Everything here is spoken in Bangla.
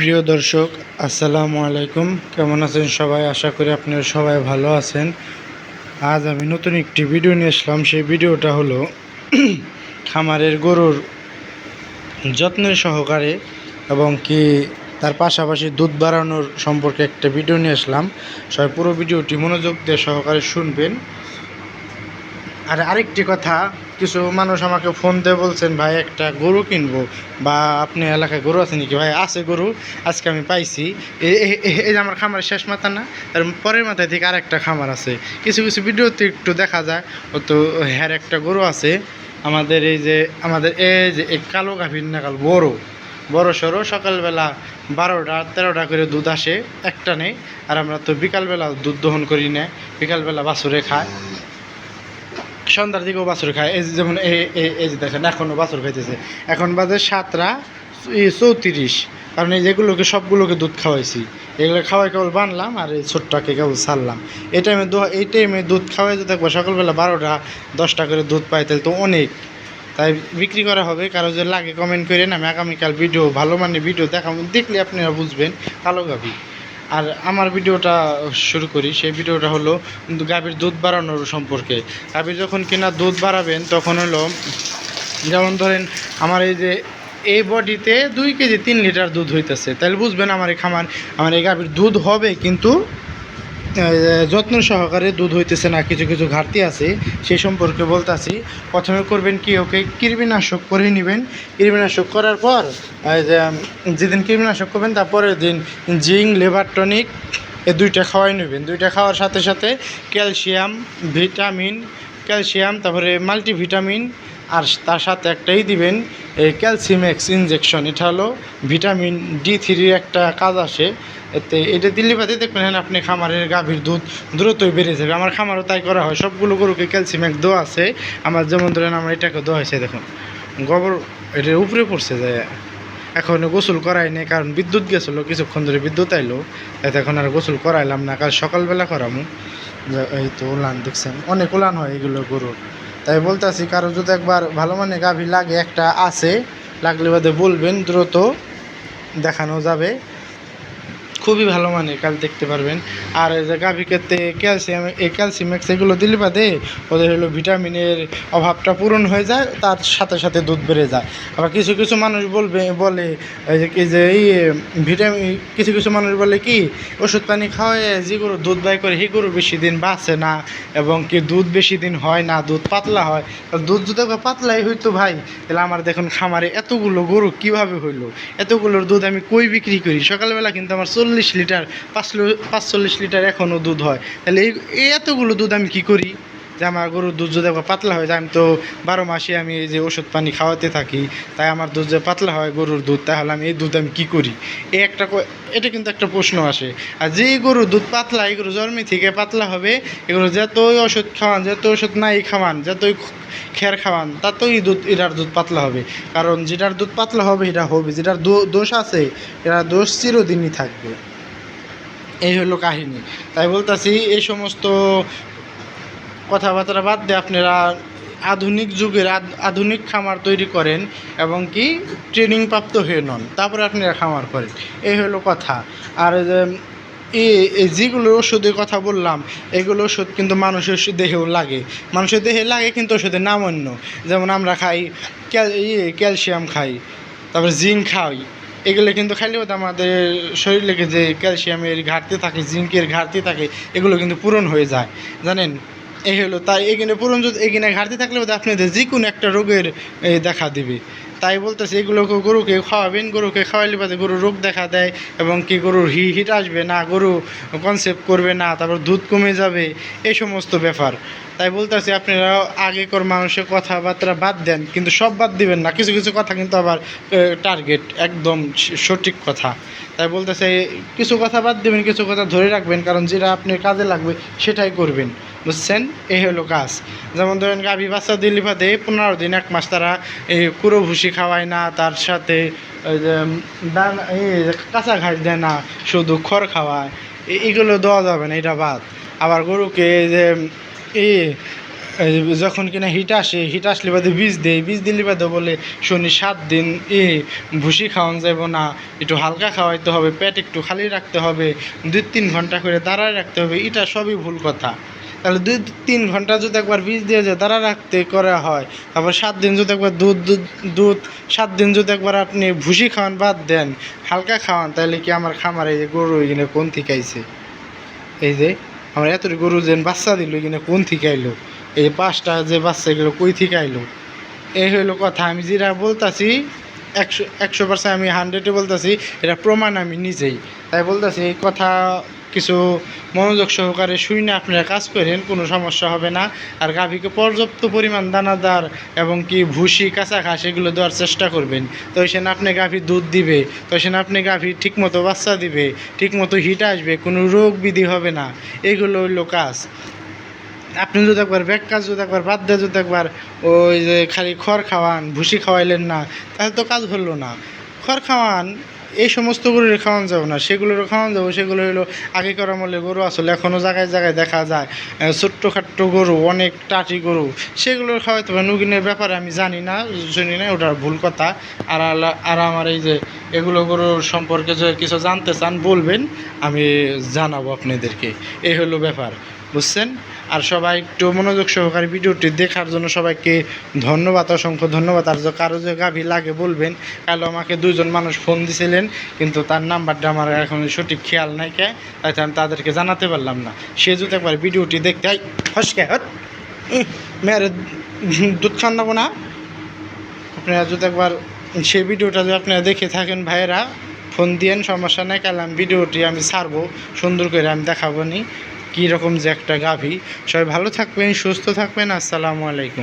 প্রিয় দর্শক, আসসালামু আলাইকুম। কেমন আছেন সবাই? আশা করি আপনারা সবাই ভালো আছেন। আজ আমি নতুন একটি ভিডিও নিয়ে আসলাম। সেই ভিডিওটা হলো খামারের গরুর যত্নের সহকারে এবং কি তার পাশাপাশি দুধ বাড়ানোর সম্পর্কে একটা ভিডিও নিয়ে আসলাম। সবাই পুরো ভিডিওটি মনোযোগ দিয়ে সহকারে শুনবেন। আর আরেকটি কথা, কিছু মানুষ আমাকে ফোন দিয়ে বলছেন, ভাই, একটা গরু কিনবো। বা, আপনি এলাকায় গরু আছে নাকি? ভাই, আছে গরু, আজকে আমি পাইছি। এই যে আমার খামারের শেষ মাথা না, তার পরের মাথায় থেকে আরেকটা খামার আছে। কিছু কিছু ভিডিওতে একটু দেখা যায় ও তো হ্যার একটা গরু আছে। আমাদের এই যে, আমাদের এই যে, এই কালো গাভীর নাগাল বড়। বড় সড়ো সকালবেলা বারোটা, তেরোটা করে দুধ আসে, একটা নেই। আর আমরা তো বিকালবেলা দুধ দহন করি না, বিকালবেলা বাছুরে খায়। সন্ধ্যার দিকেও বাছুর খায়। এই যেমন এই যে দেখেন, এখনও বাছুর খাইতেছে। এখন বাজে সাতটা, ই- চৌত্রিশ। কারণ এই যেগুলোকে, সবগুলোকে দুধ খাওয়াইছি। এগুলো খাওয়াই কেবল বানলাম আর এই ছোট্টকে কেবল ছাড়লাম। এই টাইমে এই টাইমে দুধ খাওয়াই যদি একবার সকালবেলা বারোটা, দশটা করে দুধ পাই তাহলে তো অনেক। তাই বিক্রি করা হবে। কারও যে লাগে কমেন্ট করেন। আমি আগামীকাল ভিডিও ভালো মানে ভিডিও দেখাবো। দেখলে আপনারা বুঝবেন। কালো গাভি। আর আমার ভিডিওটা শুরু করি, সেই ভিডিওটা হলো গাভীর দুধ বাড়ানোর সম্পর্কে। গাভীর যখন কিনা দুধ বাড়াবেন, তখন হলো, যেমন ধরেন আমার এই যে, এই বডিতে দুই কেজি তিন লিটার দুধ হইতেছে। তাহলে বুঝবেন আমার এই খামার, আমার এই গাভীর দুধ হবে কিন্তু যত্ন সহকারে দুধ হইতেছে না, কিছু কিছু ঘাটতি আছে, সেই সম্পর্কে বলতেছি। প্রথমে করবেন কি, ওকে কৃমিনাশক করে নেবেন। কৃমিনাশক করার পর যে, যেদিন কৃমিনাশক করবেন তারপরের দিন জিঙ্ক লেবার টনিক এই দুইটা খাওয়াই নেবেন। দুইটা খাওয়ার সাথে সাথে ক্যালসিয়াম ভিটামিন ক্যালসিয়াম তারপরে মাল্টিভিটামিন আর তার সাথে একটাই দিবেন এই ক্যালসিমেক্স ইনজেকশন। এটা হলো ভিটামিন ডি থ্রির একটা কাজ আসে। এতে এটা দিল্লি বাদে দেখবেন হ্যাঁ আপনি খামারের গাভীর দুধ দ্রুতই বেড়ে যাবে। আমার খামারও তাই করা হয়। সবগুলো গরুকে ক্যালসিমেক্স দেওয়া আছে। আমার যেমন ধরেন আমার এটাকে দেওয়া হয়েছে দেখুন। গোবর এটার উপরে পড়ছে যে এখন গোসল করাই নাই, কারণ বিদ্যুৎ গেছিল, কিছুক্ষণ ধরে বিদ্যুৎ আইলো। তাই এখন আর গোসল করাইলাম না, কাল সকালবেলা করামু। এই তো উলান দেখছেন, অনেক উলান হয় এগুলো গরুর। তাই বলতেছি, কারও যদি একবার ভালো মানে গাভী লাগে, একটা আছে, লাগলে বাদে বলবেন, দ্রুত দেখানো যাবে। খুবই ভালো মানে কাল দেখতে পারবেন। আর যে গাভী ক্ষেত্রে ক্যালসিয়াম এই ক্যালসিয়ামেক্স এগুলো দিলে বাদে ওদের হলো ভিটামিনের অভাবটা পূরণ হয়ে যায়, তার সাথে সাথে দুধ বেড়ে যায়। আবার কিছু কিছু মানুষ বলবে, বলে, এই যে এই ভিটামিন, কিছু কিছু মানুষ বলে কি, ওষুধ পানি খাওয়ায় যে গরু দুধ বাই করে, সেই গরু বেশি দিন বাঁচে না এবং কি দুধ বেশি দিন হয় না, দুধ পাতলা হয়। দুধ যদি পাতলাই হইতো ভাই, তাহলে আমার দেখুন খামারে এতগুলো গরু কীভাবে হইল? এতগুলোর দুধ আমি কই বিক্রি করি? সকালবেলা কিন্তু আমার চল্লিশ লিটার পাঁচ পাঁচচল্লিশ লিটার এখনও দুধ হয়। তাহলে এই এতগুলো দুধ আমি কী করি? যে আমার গরুর দুধ যদি পাতলা হয়ে যায়, আমি তো বারো মাসে আমি এই যে ওষুধ পানি খাওয়াতে থাকি, তাই আমার দুধ যে পাতলা হয় গরুর দুধ, তাহলে আমি এই দুধ আমি কী করি? এই একটা এটা কিন্তু একটা প্রশ্ন আসে। আর যে গরুর দুধ পাতলা, এই গরু জন্মে থেকে পাতলা হবে এগুলো যতই ওষুধ খাওয়ান যত ওষুধ নাই খাওয়ান, যতই খের খাওয়ান, তাতেই দুধ, এটার দুধ পাতলা হবে। কারণ যেটার দুধ পাতলা হবে, এটা হবে, যেটার দোষ আছে এটা দোষ চিরদিনই থাকবে। এই হলো কাহিনী। তাই বলতাছি, এই সমস্ত কথাবার্তা বাদ দিয়ে আপনারা আধুনিক যুগের আধ- আধুনিক খামার তৈরি করেন এবং কি ট্রেনিং প্রাপ্ত হয়ে নন। তারপরে আপনারা খামার করেন। এই হলো কথা। আর এই যেগুলো ওষুধের কথা বললাম, এগুলো ওষুধ কিন্তু মানুষের দেহেও লাগে। মানুষের দেহে লাগে কিন্তু ওষুধের নাম অন্য। যেমন আমরা খাই ইয়ে ক্যালসিয়াম খাই, তারপর জিঙ্ক খাই। এগুলো কিন্তু খাইলে বোধ আমাদের শরীরে যে ক্যালসিয়ামের ঘাটতি থাকে, জিঙ্কের ঘাটতি থাকে, এগুলো কিন্তু পূরণ হয়ে যায়। জানেন? এই হলো, তাই এখানে পূরণ যদি এখানে ঘাটতি থাকলে আপনাদের যে কোনো একটা রোগের দেখা দিবে। তাই বলতেছে, এগুলোকে গরুকে খাওয়াবেন, গরুকে খাওয়াইলে বাদে গরু রোগ দেখা দেয় এবং কি গরুর হি হিট আসবে না, গরু কনসেপ্ট করবে না, তারপর দুধ কমে যাবে, এই সমস্ত ব্যাপার। তাই বলতেছি, আপনারা আগেকার মানুষের কথাবার্তা বাদ দেন, কিন্তু সব বাদ দিবেন না। কিছু কিছু কথা কিন্তু আবার টার্গেট একদম সঠিক কথা। তাই বলতেছে, কিছু কথা বাদ দিবেন, কিছু কথা ধরে রাখবেন, কারণ যেটা আপনার কাজে লাগবে, সেটাই করবেন। বুঝছেন? এই হলো কাজ যেমন ধরেন গাভী বাচ্চা বাদে পনেরো দিন, এক মাস তারা এই কুড়ো ভুসি খাওয়ায় না, তার সাথে দান কাঁচা ঘাস দেয় না, শুধু খড় খাওয়ায়। এ- এগুলো দেওয়া যাবে না, এটা বাদ। আবার গরুকে যে এই যখন কিনা হিট আসে, হিট আসলে বাদে বীজ দেয়। বীজ দিলে বাদে বলে, শনি সাত দিন এ ভুসি খাওয়ান যাব না। একটু হালকা খাওয়াইতে হবে, পেট একটু খালি রাখতে হবে। দুই তিন ঘণ্টা করে দাঁড়ায় রাখতে হবে। এটা সবই ভুল কথা। তাহলে দুই তিন ঘণ্টা যদি একবার বীজ দিয়ে যায় দাঁড়া রাখতে করা হয়, তারপর সাত দিন যদি একবার দুধ দুধ সাত দিন যদি একবার আপনি ভুসি খাওয়ান, বাদ দেন, হালকা খাওয়ান, তাহলে কি আমার খামারে এই যে গরু এখানে কোন থেকে আইছে? এই যে আমার এত গরু যেন বাচ্চা দিল, এখানে কোন থেকে আইলো? এই যে পাঁচটা যে বাচ্চা এগুলো কই থেকে আইলো? এই হইল কথা, আমি যেটা বলতাছি, একশো একশো পার্সেন্ট আমি হান্ড্রেডে বলতাছি, এটা প্রমাণ আমি নিজেই। তাই বলতাছি, এই কথা কিছু মনোযোগ সহকারে শুই না, আপনারা কাজ করেন, কোনো সমস্যা হবে না। আর গাভীকে পর্যাপ্ত পরিমাণ দানাদার এবং কি ভুসি কাঁচা ঘাস এগুলো দেওয়ার চেষ্টা করবেন। তো সেন আপনি গাভী দুধ দিবে, তো সেখানে আপনি গাভী ঠিকমতো বাচ্চা দিবে, ঠিকমতো হিট আসবে, কোনো রোগ বিধি হবে না। এগুলো হইল কাজ। আপনি যদি একবার ব্যাগ কাজ যদি একবার বাদ দিয়ে যদি একবার ওই যে খালি খড় খাওয়ান, ভুসি খাওয়াইলেন না, তাহলে তো কাজ হলো না। খড় খাওয়ান এই সমস্ত গরুর খাওয়ান যাব না সেগুলোরও খাওয়ান যাব, সেগুলো হলো আগে করা মলে গরু আসলে এখনও জায়গায় জায়গায় দেখা যায় ছোট্ট খাট্ট গরু, অনেক টাটি গরু সেগুলোর খাওয়াইতে পারে নুগিনের ব্যাপারে আমি জানি না শুনি না ওটার ভুল কথা। আর আর আমার এই যে এগুলো গরুর সম্পর্কে যে কিছু জানতে চান বলবেন, আমি জানাব আপনাদেরকে। এই হলো ব্যাপার। বুঝছেন? আর সবাই একটু মনোযোগ সহকারে ভিডিওটি দেখার জন্য সবাইকে ধন্যবাদ, অসংখ্য ধন্যবাদ। আর যে কারও যে গাভী লাগে বলবেন কাল আমাকে দুজন মানুষ ফোন দিছিলেন, কিন্তু তার নাম্বারটা আমার এখন সঠিক খেয়াল নাই কে, তাই আমি তাদেরকে জানাতে পারলাম না। সে যদি একবার ভিডিওটি দেখতে হসকে, হট মেয়ের দুধ খান দেবো না। আপনারা যদি একবার সেই ভিডিওটা যদি আপনারা দেখে থাকেন ভাইয়েরা ফোন দিয়েন, সমস্যা নাই, কাল আমি ভিডিওটি আমি ছাড়বো, সুন্দর করে আমি দেখাবো নি। কীরকম যে একটা গাভী। সবাই ভালো থাকবেন সুস্থ থাকবেন আসসালামু আলাইকুম।